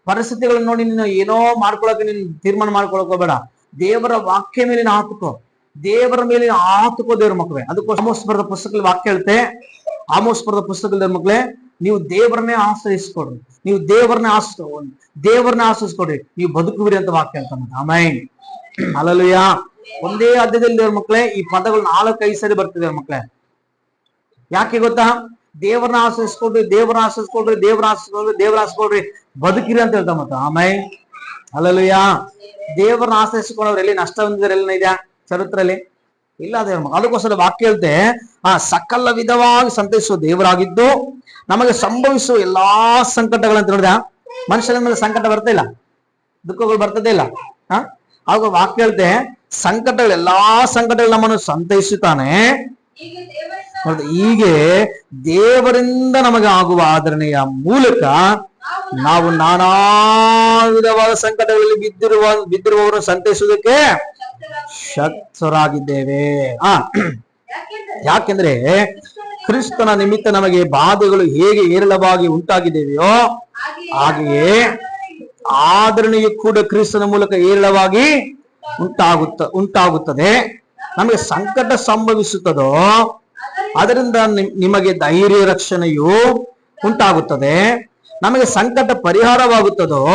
ಪರಿಸ್ಥಿತಿಗಳನ್ನ ನೋಡಿ ನೀನು ಏನೋ ಮಾಡ್ಕೊಳಕ್ಕೆ ನೀನು ತೀರ್ಮಾನ ಮಾಡ್ಕೊಳಕ್ ಹೋಗ್ಬೇಡ. ದೇವರ ವಾಕ್ಯ ಮೇಲೆ ನೀನು ಆತುಕೋ. ದೇವರ ಮೇಲೆ ಆತುಕೋ ದೇವ್ರ ಮಕ್ಳೆ ಅದಕ್ಕೋಸ್ಕರ ಆಮೋಸ್ ಪುಸ್ತಕದಲ್ಲಿ ವಾಕ್ಯ ಹೇಳ್ತೆ ಆಮೋಸ್ಪರದ ಬರೆದ ಪುಸ್ತಕದ ಮಕ್ಕಳೇ, ನೀವು ದೇವರನ್ನೇ ಆಶ್ರಯಿಸ್ಕೊಡ್ರಿ. ನೀವು ದೇವರನ್ನೇ ಆಶ್ರಯ ದೇವರನ್ನೇ ಆಶ್ರಯಿಸ್ಕೊಡ್ರಿ. ನೀವು ಬದುಕುವಿರಿ ಅಂತ ವಾಕ್ಯ ಹೇಳ್ತಾನೆ ಆಮೈನ್. ಅಲಲುಯ ಒಂದೇ ದೇವ್ರ ಮಕ್ಕಳೇ, ಈ ಪದಗಳು ನಾಲ್ಕು ಐದು ಸರಿ ಬರ್ತಿದೆ ಮಕ್ಕಳೇ. ಯಾಕೆ ಗೊತ್ತಾ? ದೇವರನ್ನ ಆಶ್ರಯಿಸ್ಕೊಡ್ರಿ ದೇವರನ್ನ ಆಶ್ರಯಿಸ್ಕೊಡ್ರಿ ದೇವರ ಆಶ್ರಯಿಸ್ಕೊಡ್ರಿ ದೇವರ ಆಶ್ರಯಿಸ್ಕೊಡ್ರಿ ಬದುಕಿರಿ ಅಂತ ಹೇಳ್ತಾ ಮತ್ತ ಆಮೈ ಅಲಲುಯ ದೇವರನ್ನ ಆಶ್ರಯಿಸ್ಕೊಂಡವ್ರು ಎಲ್ಲಿ? ನಷ್ಟ ಹೊಂದಿದ್ರೆ ಎಲ್ಲ ಇದೆಯಾ? ಚರಿತ್ರೆಯಲ್ಲಿ. ಇಲ್ಲ ದೇವ್ರ ಅದಕ್ಕೋಸ್ಕರ ವಾಕ್ಯ ಹೇಳ್ತೆ, ಆ ಸಕಲ ವಿಧವಾಗಿ ಸಂತೈಸುವ ದೇವರಾಗಿದ್ದು, ನಮಗೆ ಸಂಭವಿಸುವ ಎಲ್ಲಾ ಸಂಕಟಗಳಂತ ನೋಡಿದ ಮನುಷ್ಯನ ಮೇಲೆ ಸಂಕಟ ಬರ್ತಾ ಇಲ್ಲ? ದುಃಖಗಳು ಬರ್ತದೇ ಇಲ್ಲ? ಹಾ ಆಗ ವಾಕ್ಯ ಹೇಳ್ದೆ ಸಂಕಟಗಳು ಎಲ್ಲಾ ಸಂಕಟಗಳು ನಮ್ಮನ್ನು ಸಂತೈಸುತ್ತಾನೆ. ಹೀಗೆ ದೇವರಿಂದ ನಮಗೆ ಆಗುವ ಆಧರಣೆಯ ಮೂಲಕ ನಾವು ನಾನಾ ವಿಧವಾದ ಸಂಕಟಗಳಲ್ಲಿ ಬಿದ್ದಿರುವ ಬಿದ್ದಿರುವವರು ಸಂತೈಸುವುದಕ್ಕೆ ಶಕ್ತರಾಗಿದ್ದೇವೆ. ಆ, ಯಾಕೆಂದ್ರೆ ಕ್ರಿಸ್ತನ ನಿಮಿತ್ತ ನಮಗೆ ಬಾಧೆಗಳು ಹೇಗೆ ಏರಳವಾಗಿ ಉಂಟಾಗಿದ್ದೇವೆಯೋ, ಹಾಗೆಯೇ ಆದರಣೆಯು ಕೂಡ ಕ್ರಿಸ್ತನ ಮೂಲಕ ಏರಳವಾಗಿ ಉಂಟಾಗುತ್ತ, ಉಂಟಾಗುತ್ತದೆ. ನಮಗೆ ಸಂಕಟ ಸಂಭವಿಸುತ್ತದೋ, ಅದರಿಂದ ನಿಮ್- ನಿಮಗೆ ಧೈರ್ಯ ರಕ್ಷಣೆಯು ಉಂಟಾಗುತ್ತದೆ. ನಮಗೆ ಸಂಕಟ ಪರಿಹಾರವಾಗುತ್ತದೋ,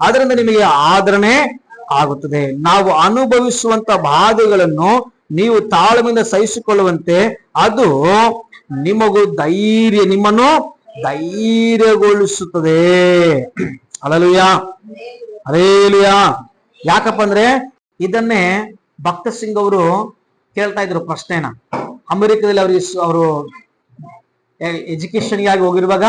ಅದರಿಂದ ನಿಮಗೆ ಆದರಣೆ ಆಗುತ್ತದೆ. ನಾವು ಅನುಭವಿಸುವಂತ ಬಾಧೆಗಳನ್ನು ನೀವು ತಾಳ್ಮೆಯಿಂದ ಸಹಿಸಿಕೊಳ್ಳುವಂತೆ ಅದು ನಿಮಗೂ ಧೈರ್ಯ, ನಿಮ್ಮನ್ನು ಧೈರ್ಯಗೊಳಿಸುತ್ತದೆ. ಅಲಲುಯ ಅಲೇಲುಯ ಯಾಕಪ್ಪ ಅಂದ್ರೆ ಇದನ್ನೇ ಭಕ್ತ ಸಿಂಗ್ ಅವರು ಕೇಳ್ತಾ ಇದ್ರು ಪ್ರಶ್ನೆನ. ಅಮೆರಿಕದಲ್ಲಿ ಅವರು ಎಜುಕೇಶನ್ ಆಗಿ ಹೋಗಿರುವಾಗ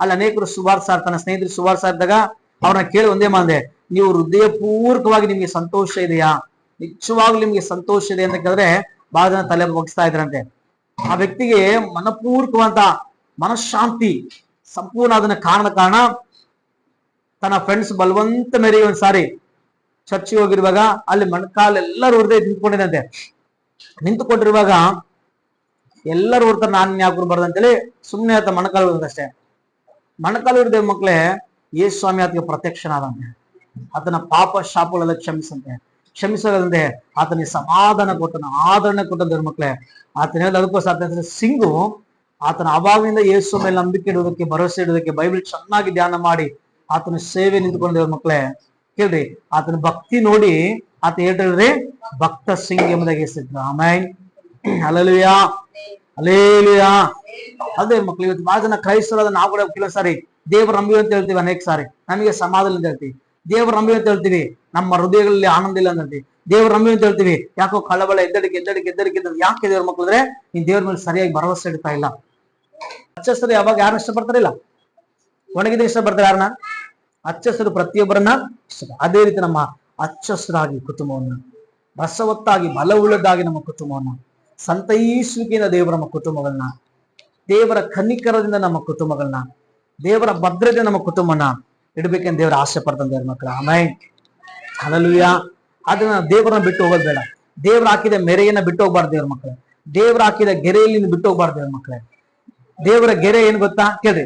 ಅಲ್ಲಿ ಅನೇಕರು ಸುವಾರ್ಸ ತನ್ನ ಸ್ನೇಹಿತರು ಸುವಾರ್ಸ ಇದ್ದಾಗ ಅವ್ರನ್ನ ಕೇಳಿ ಒಂದೇ ಮಾಂದೆ ನೀವು ಹೃದಯ ಪೂರ್ವಕವಾಗಿ ನಿಮ್ಗೆ ಸಂತೋಷ ಇದೆಯಾ? ನಿಜವಾಗ್ಲೂ ನಿಮ್ಗೆ ಸಂತೋಷ ಇದೆ? ಅಂತ ಕೇಳಿದ್ರೆ ಬಹಳ ಜನ ತಲೆ ಬಗ್ಸ್ತಾ ಇದ್ರಂತೆ ಆ ವ್ಯಕ್ತಿಗೆ ಮನಪೂರ್ವಕವಂತ ಮನಃಶಾಂತಿ ಸಂಪೂರ್ಣ ಅದನ್ನ ಕಾರಣ ಕಾರಣ ತನ್ನ ಫ್ರೆಂಡ್ಸ್ ಬಲವಂತ ಮೇರೆಗೆ ಒಂದ್ಸಾರಿ ಚರ್ಚಿಗೆ ಹೋಗಿರುವಾಗ ಅಲ್ಲಿ ಮೊಣಕಾಲ್ ಎಲ್ಲರೂ ಹೃದಯ ನಿಂತ್ಕೊಂಡಿದಂತೆ ನಿಂತುಕೊಂಡಿರುವಾಗ ಎಲ್ಲರೂ ಹೊರ್ತಾರೆ ನಾನು ಯಾಕೆ ಅಂತೇಳಿ ಸುಮ್ಮನೆ ಆತ ಮಣಕಾಲು ಅಷ್ಟೇ. ಮಣಕಾಲು ಹಿಡಿದ ಮಕ್ಕಳೇ ಯೇಸು ಸ್ವಾಮಿ ಆತಗೆ ಪ್ರತ್ಯಕ್ಷನಾದಂತೆ. ಆತನ ಪಾಪ ಶಾಪಗಳೆಲ್ಲ ಕ್ಷಮಿಸಂತೆ. ಕ್ಷಮಿಸದಂತೆ ಆತನಿಗೆ ಸಮಾಧಾನ ಕೊಟ್ಟನ, ಆದರಣೆ ಕೊಟ್ಟಂತ ಮಕ್ಕಳೇ ಆತನ ಅದಕ್ಕೋಸ್ಕರ ಆತನ ಸಿಂಗು. ಆತನ ಅಭಾವದಿಂದ ಯೇಸು ಮೇಲೆ ನಂಬಿಕೆ ಇಡುವುದಕ್ಕೆ, ಭರವಸೆ ಇಡುವುದಕ್ಕೆ ಬೈಬಲ್ ಚೆನ್ನಾಗಿ ಧ್ಯಾನ ಮಾಡಿ ಆತನ ಸೇವೆ ನಿಂತ್ಕೊಂಡಿರೋ ಮಕ್ಕಳೇ ಕೇಳ್ರಿ, ಆತನ ಭಕ್ತಿ ನೋಡಿ ಆತ ಹೇಳ್ರಿ ಭಕ್ತ ಸಿಂಗ್ ಎಂಬುದಾಗಿ ಹೆಸರಿದ್ರು. ಆಮೇನ್. ಅಲಲುಯಾ ಅಲೇಲುಯಾ ಅದೇ ಮಕ್ಳು, ಇವತ್ತು ಬಹಳ ಜನ ಕ್ರೈಸ್ತರಾದ ನಾವು ಕೂಡ ಕೆಲವು ಸಾರಿ, ದೇವ್ರ ನಂಬಿ ಅಂತ ಹೇಳ್ತೀವಿ ಅನೇಕ ಸಾರಿ. ನಮಗೆ ಸಮಾಧಾನ ಅಂತ ಹೇಳ್ತೀವಿ. ದೇವ್ರ ನಂಬಿ ಅಂತ ಹೇಳ್ತೀವಿ. ನಮ್ಮ ಹೃದಯಗಳಲ್ಲಿ ಆನಂದ ಇಲ್ಲ ಅಂತ ಹೇಳ್ತೀವಿ. ದೇವ್ರ ನಂಬಿ ಅಂತ ಹೇಳ್ತೀವಿ. ಯಾಕೋ ಕಳಬಳ ಎದ್ದಡಿಕೆ ಎದ್ದಡಿಕೆ ಎದ್ದಡಿಕೆ ಯಾಕೆ ದೇವ್ರ ಮಕ್ಳು ಅಂದ್ರೆ, ನೀನ್ ದೇವ್ರ ಮೇಲೆ ಸರಿಯಾಗಿ ಭರವಸೆ ಇಡ್ತಾ ಇಲ್ಲ. ಅಚ್ಚಸರಿ ಯಾವಾಗ ಯಾರು ಇಷ್ಟಪಡ್ತಾರಿಲ್ಲ? ಒಣಗಿದ ಇಷ್ಟಪಡ್ತಾರೆ ಯಾರನ್ನ? ಅಚ್ಚಸರು ಪ್ರತಿಯೊಬ್ಬರನ್ನ ಇಷ್ಟ ಅದೇ ರೀತಿ ನಮ್ಮ ಅಚ್ಚಸರಾಗಿ ಕುಟುಂಬವನ್ನ ರಸವತ್ತಾಗಿ ಬಲವುಳ್ಳದಾಗಿ ನಮ್ಮ ಕುಟುಂಬವನ್ನ ಸಂತೈಸುವಿಕೆಯಿಂದ ದೇವರ ನಮ್ಮ ಕುಟುಂಬಗಳನ್ನ, ದೇವರ ಕನ್ನಿಕರದಿಂದ ನಮ್ಮ ಕುಟುಂಬಗಳನ್ನ, ದೇವರ ಭದ್ರತೆ ನಮ್ಮ ಕುಟುಂಬನ ಇಡಬೇಕೆಂದು ದೇವರ ಆಸೆ ಪಡ್ತಾನೆ ದೇವ್ರ ಮಕ್ಕಳ. ಆಮೇಲೆ ಅಲಲುಯ ಅದನ್ನ ದೇವರನ್ನ ಬಿಟ್ಟು ಹೋಗೋದು ಬೇಡ ದೇವ್ರ ಹಾಕಿದ ಮೆರೆಯನ್ನ ಬಿಟ್ಟು ಹೋಗ್ಬಾರ್ದು ದೇವ್ರ ಮಕ್ಕಳೇ. ದೇವ್ರ ಹಾಕಿದ ಗೆರೆಯಲ್ಲಿ ಬಿಟ್ಟು ಹೋಗ್ಬಾರ್ದು ದೇವ್ರ ಮಕ್ಕಳೇ. ದೇವರ ಗೆರೆ ಏನ್ ಗೊತ್ತಾ? ಕೇಳ್ರಿ.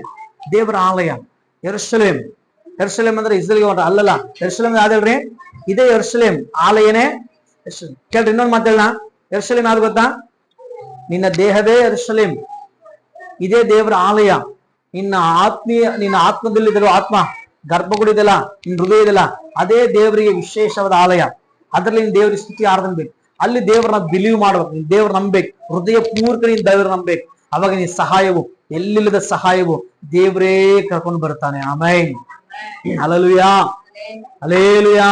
ದೇವರ ಆಲಯ ಎರುಸಲೇಮ್ ಎರುಸಲೇಮ್ ಅಂದ್ರೆ ಇಸ್ರೇಲ್ ಅಲ್ಲಲ್ಲ. ಎರುಸಲೇಮ್ ಯಾವ್ದೇಳ್ರಿ ಇದೇ ಎರ್ಸಲೇಮ್ ಆಲಯನೇ. ಕೇಳ್ರಿ, ಇನ್ನೊಂದು ಮಾತೇಳ ಎರುಸಲೇಮ್ ಯಾವ್ದು ಗೊತ್ತಾ? ನಿನ್ನ ದೇಹವೇ ಎರುಸಲೇಮ್ ಇದೇ ದೇವರ ಆಲಯ. ನಿನ್ನ ಆತ್ಮೀಯ, ನಿನ್ನ ಆತ್ಮದಲ್ಲಿರೋ ಆತ್ಮ ಗರ್ಭಗುಡಿ ಇದೆಲ್ಲ ನಿನ್ನ ಹೃದಯ ಇದೆಲ್ಲ ಅದೇ ದೇವರಿಗೆ ವಿಶೇಷವಾದ ಆಲಯ. ಅದರಲ್ಲಿ ನಿನ್ನ ದೇವರ ಸ್ಥಿತಿ ಆರ್ದನ್ಬೇಕು ಅಲ್ಲಿ ದೇವರನ್ನ ಬಿಲೀವ್ ಮಾಡ್ಬೇಕು. ದೇವ್ರ ನಂಬೇಕು ಹೃದಯ ಪೂರ್ತಿ ನಿನ್ನ ದೇವ್ರ ನಂಬೇಕು ಅವಾಗ ನೀ ಸಹಾಯವು ಎಲ್ಲಿಲ್ಲದ ಸಹಾಯವು ದೇವರೇ ಕರ್ಕೊಂಡು ಬರ್ತಾನೆ ಆಮೇ ಅಲಲುಯಾ ಅಲೇಲುಯಾ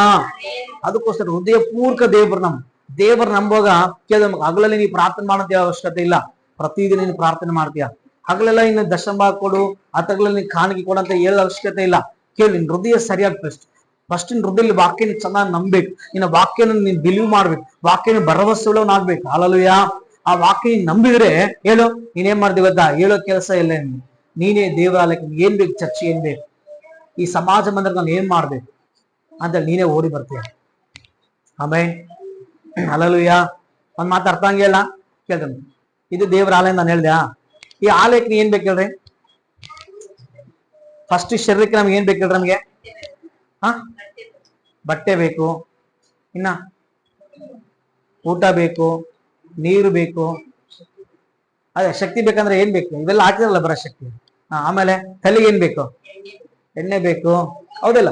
ಅದಕ್ಕೋಸ್ಕರ ಹೃದಯ ಪೂರ್ಕ ದೇವ್ರ ನಮ್ ದೇವ್ರ ನಂಬುವಾಗ ಕೇಳಿದ ಹಗಲಲ್ಲಿ ನೀ ಪ್ರಾರ್ಥನೆ ಮಾಡೋಂತ ಅವಶ್ಯಕತೆ ಇಲ್ಲ. ಪ್ರತಿದಿನ ನೀನು ಪ್ರಾರ್ಥನೆ ಮಾಡ್ತೀಯ? ಹಗಲೆಲ್ಲ ಇನ್ನು ದಶಂಬ ಕೊಡು ಅಥಗಳಲ್ಲಿ ನೀನ್ ಕಾಣಿಕೆ ಕೊಡು ಅಂತ ಹೇಳೋ ಅವಶ್ಯಕತೆ ಇಲ್ಲ. ಕೇಳಿ ನಿನ್ ಹೃದಯ ಸರಿಯಾಗಿ ಫಸ್ಟ್ ಫಸ್ಟ್ ನಿನ್ ಹೃದಯ ವಾಕ್ಯನ ಚೆನ್ನಾಗಿ ನಂಬೇಕು. ನಿನ್ನ ವಾಕ್ಯನ ನೀನ್ ಬಿಲೀವ್ ಮಾಡ್ಬೇಕು. ವಾಕ್ಯನ ಭರವಸೆ ಉಳ್ಳವನಾಗ್ಬೇಕು. ಹಾಲಲುಯ ಆ ವಾಕ್ಯ ನಂಬಿದ್ರೆ ಹೇಳು, ನೀನೇನ್ ಮಾಡ್ದಿ ಗೊತ್ತಾ ಹೇಳೋ ಕೆಲಸ ಇಲ್ಲ. ನೀನೇ. ದೇವಾಲಯಕ್ಕೆ ಏನ್ ಬೇಕು, ಚರ್ಚೆ ಏನ್ ಬೇಕು? ಈ ಸಮಾಜ ಬಂದ್ರೆ ನಾನು ಏನ್ ಮಾಡ್ಬೇಕು ಅಂತ ನೀನೇ ಓಡಿ ಬರ್ತೀಯ. ಆಮೇಲೆ ಅಲಲುಯ ಒಂದ್ ಮಾತು ಅರ್ಥ ಹಂಗಿಲ್ಲ ಕೇಳ್ತಾನೆ. ಇದು ದೇವರ ಆಲಯ ನಾನು ಹೇಳ್ದೆ ಈ ಆಲಯಕ್ಕೆ ನೀ ಏನ್ ಬೇಕು ಹೇಳ್ರಿ? ಫಸ್ಟ್ ಶರೀರಕ್ಕೆ ನಮ್ಗೆ ಏನ್ ಬೇಕು ಹೇಳ್ರಿ ನಮ್ಗೆ? ಹಾ ಬಟ್ಟೆ ಬೇಕು. ಇನ್ನ ಊಟ ಬೇಕು. ನೀರು ಬೇಕು. ಅದೇ ಶಕ್ತಿ ಬೇಕಂದ್ರೆ ಏನ್ ಬೇಕು? ಇವೆಲ್ಲ ಹಾಕಿದ್ರಲ್ಲ ಬರೋ ಶಕ್ತಿ. ಆಮೇಲೆ ತಲೆಗೆ ಏನ್ ಬೇಕು? ಎಣ್ಣೆ ಬೇಕು. ಹೌದಿಲ್ಲ?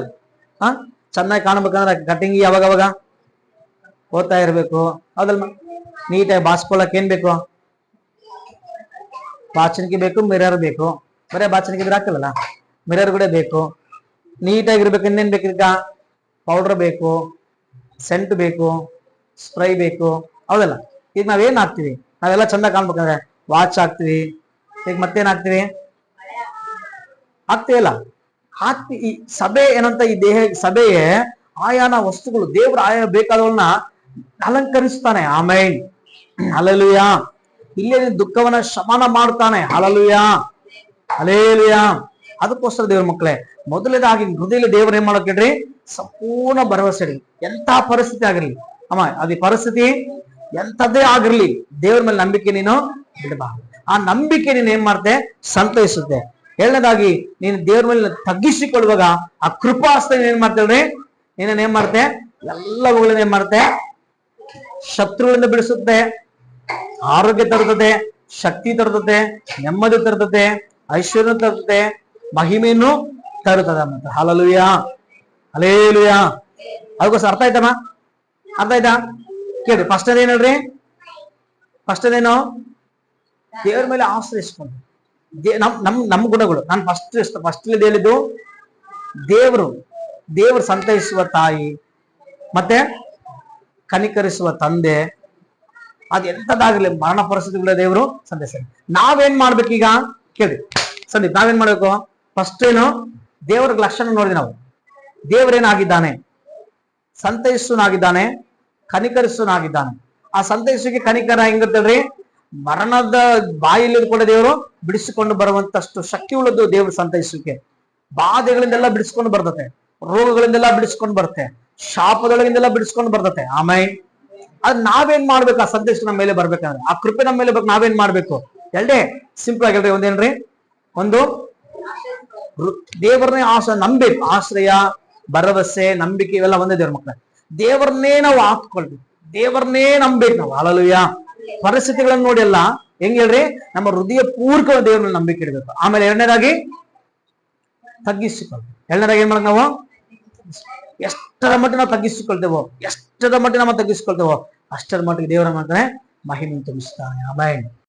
ಹಾ, ಚೆನ್ನಾಗಿ ಕಾಣಬೇಕಂದ್ರೆ ಕಟಿಂಗ್ ಯಾವಾಗ ಅವಾಗ ಓದ್ತಾ ಇರ್ಬೇಕು. ಹೌದಲ್ಮ? ನೀಟಾಗಿ ಬಾಸ್ಕೊಳಕ್ ಏನ್ ಬೇಕು? ಬಾಚಣಿಗೆ ಬೇಕು, ಮಿರರ್ ಬೇಕು. ಬರೇ ಬಾಚಣಿಗೆ ಇದ್ರೆ ಹಾಕಲ್ಲ ಮಿರರ್ ಕೂಡ ಬೇಕು. ನೀಟಾಗಿರ್ಬೇಕು ಇನ್ನೇನ್ ಈಗ? ಪೌಡರ್ ಬೇಕು. ಸೆಂಟ್ ಬೇಕು. ಸ್ಪ್ರೈ ಬೇಕು. ಹೌದಲ್ಲ? ಈಗ ನಾವೇನ್ ಹಾಕ್ತಿವಿ? ನಾವೆಲ್ಲ ಚಂದ ಕಾಣ್ಬೇಕಂದ್ರೆ ವಾಚ್ ಹಾಕ್ತಿವಿ. ಈಗ ಮತ್ತೇನ್ ಹಾಕ್ತಿವಿ? ಹಾಕ್ತಿವಲ್ಲ ಹಾಕ್ತಿ ಈ ಸಭೆ ಏನಂತ ಈ ದೇಹ ಸಭೆಯೇ ಆಯಾನ ವಸ್ತುಗಳು, ದೇವ್ರ ಆಯಾ ಬೇಕಾದವನ್ನ ಅಲಂಕರಿಸ್ತಾನೆ. ಆಮೇನ್. ಅಲಲುಯ ಇಲ್ಲೇ ದುಃಖವನ್ನ ಶಮನ ಮಾಡ್ತಾನೆ. ಅಲಲುಯ ಅಲೇಲುಯ ಅದಕ್ಕೋಸ್ಕರ ದೇವ್ರ ಮಕ್ಕಳೇ ಮೊದಲೇದಾಗಿ ಹೃದಯ ದೇವ್ರ ಏನ್ ಮಾಡೋಕೆ ಹೇಳ್ರಿ ಸಂಪೂರ್ಣ ಭರವಸೆ ಎಂತ ಪರಿಸ್ಥಿತಿ ಆಗಿರ್ಲಿ. ಅಮ್ಮ, ಅದೇ ಪರಿಸ್ಥಿತಿ ಎಂತದ್ದೇ ಆಗಿರ್ಲಿ, ದೇವ್ರ ಮೇಲೆ ನಂಬಿಕೆ ನೀನು ಬಿಡಬಾರ್ದು ಆ ನಂಬಿಕೆ ನೀನ್ ಏನ್ ಮಾಡ್ತೆ? ಸಂತೈಸುತ್ತೆ. ಎರಡನೇದಾಗಿ, ನೀನು ದೇವ್ರ ಮೇಲೆ ತಗ್ಗಿಸಿಕೊಳ್ಳುವಾಗ ಆ ಕೃಪಾಸ್ತ ಏನ್ ಮಾಡ್ತೇವ್ರಿ ನೀನೇನ್ ಏನ್ ಮಾಡ್ತೆ? ಎಲ್ಲವುಗಳನ್ನ ಏನ್ ಮಾಡ್ತೆ? ಶತ್ರುಗಳಿಂದ ಬಿಡಿಸುತ್ತೆ. ಆರೋಗ್ಯ ತರುತ್ತದೆ ಶಕ್ತಿ ತರುತ್ತದೆ ನೆಮ್ಮದಿ ತರುತ್ತದೆ ಐಶ್ವರ್ಯ ತರ್ತದೆ ಮಹಿಮೆಯನ್ನು ತರುತ್ತದೆ ಮತ್ತೆ. ಹಾಲಲುಯ್ಯ ಅಲೇಲುಯ್ಯ ಅದಕ್ಕೋಸ್ಕರ ಅರ್ಥ ಆಯ್ತಮ್ಮ? ಅರ್ಥ ಆಯ್ತಾ? ಕೇಳಿ ಫಸ್ಟ್ ಅದೇನ್ ಹೇಳ್ರಿ? ಫಸ್ಟ್ ಅದೇನು? ದೇವ್ರ ಮೇಲೆ ಆಶ್ರಯಿಸ್ಕೊಂಡು ನಮ್ ನಮ್ ನಮ್ ಗುಣಗಳು. ನಾನು ಫಸ್ಟ್ ಫಸ್ಟ್ ಹೇಳಿದ್ದು, ದೇವರು ದೇವರು ಸಂತೈಸುವ ತಾಯಿ, ಮತ್ತೆ ಕನಿಕರಿಸುವ ತಂದೆ ಅದೆಂತದಾಗಲಿ ಮರಣ ಪರಿಸ್ಥಿತಿಗಳ ದೇವರು ಸಂತೈಸ ನಾವೇನ್ ಮಾಡ್ಬೇಕೀಗ ಕೇಳಿ ಸಂದೀಪ್, ನಾವೇನ್ ಮಾಡ್ಬೇಕು? ಫಸ್ಟ್ ಏನು ದೇವರ ಲಕ್ಷಣ ನೋಡಿದ್ವಿ ನಾವು. ದೇವರೇನಾಗಿದ್ದಾನೆ? ಸಂತೈಸುನಾಗಿದ್ದಾನೆ ಕನಿಕರಿಸುನಾಗಿದ್ದಾನೆ ಆ ಸಂತೈಸುವಿಕೆ ಕನಿಕರ ಹೆಂಗಿರ್ತೇಳ್ರಿ ಮರಣದ ಬಾಯಲ್ಲಿ ಕೂಡ ದೇವರು ಬಿಡಿಸಿಕೊಂಡು ಬರುವಂತಷ್ಟು ಶಕ್ತಿ ಉಳ್ಳದ್ದು ದೇವ್ರ ಸಂತೈಸುವಿಕೆ ಬಾಧೆಗಳಿಂದೆಲ್ಲ ಬಿಡಿಸ್ಕೊಂಡು ಬರ್ತತೆ, ರೋಗಗಳಿಂದೆಲ್ಲ ಬಿಡಿಸ್ಕೊಂಡು ಬರುತ್ತೆ, ಶಾಪದೊಳಗಿಂದೆಲ್ಲ ಬಿಡಿಸ್ಕೊಂಡು ಬರ್ತತೆ. ಆಮೇಲೆ ಅದ್ ನಾವೇನ್ ಮಾಡ್ಬೇಕು? ಆ ಸಂದೇಶ ನಮ್ಮ ಮೇಲೆ ಬರ್ಬೇಕಂದ್ರೆ. ಆ ಕೃಪೆ ನಮ್ಮ ಮೇಲೆ ಬೇಕು, ನಾವೇನ್ ಮಾಡ್ಬೇಕು? ಎರಡೇ ಸಿಂಪಲ್ ಆಗಿಲ್ರಿ ಒಂದೇನ್ರಿ? ಒಂದು, ದೇವರನ್ನೇ ಆಶ್ರಯ ನಂಬೇಕು ಆಶ್ರಯ, ಭರವಸೆ, ನಂಬಿಕೆ ಇವೆಲ್ಲ ಒಂದೇ ದೇವ್ರ ಮಕ್ಕಳ ದೇವರನ್ನೇ ನಾವು ಹಾಕ್ಕೊಳ್ಬೇಕು. ದೇವರನ್ನೇ ನಂಬೇಕು ನಾವು. ಅಳಲುಯ ಪರಿಸ್ಥಿತಿಗಳನ್ನ ನೋಡಿ ಅಲ್ಲ, ಹೆಂಗ್ ಹೇಳ್ರಿ? ನಮ್ಮ ಹೃದಯ ಪೂರ್ವಕ ದೇವರನ್ನ ನಂಬಿಕೆ ಇಡಬೇಕು ಆಮೇಲೆ ಎರಡನೇದಾಗಿ ತಗ್ಗಿಸಿಕೊಳ್ಬೇಕು. ಎರಡನೇದಾಗಿ ಏನ್ ಮಾಡಕ್ ನಾವು? ಎಷ್ಟರ ಮಟ್ಟ ನಾವು ತಗ್ಗಿಸಿಕೊಳ್ತೇವೋ, ಎಷ್ಟರ ಮಟ್ಟ ನಾವು ತಗ್ಗಿಸಿಕೊಳ್ತೇವೋ ಅಷ್ಟರ ಮಟ್ಟಿಗೆ ದೇವರ ಮಾಡ್ತಾನೆ ಮಹಿಮೆ ತುಂಬಿಸ್ತಾನೆ.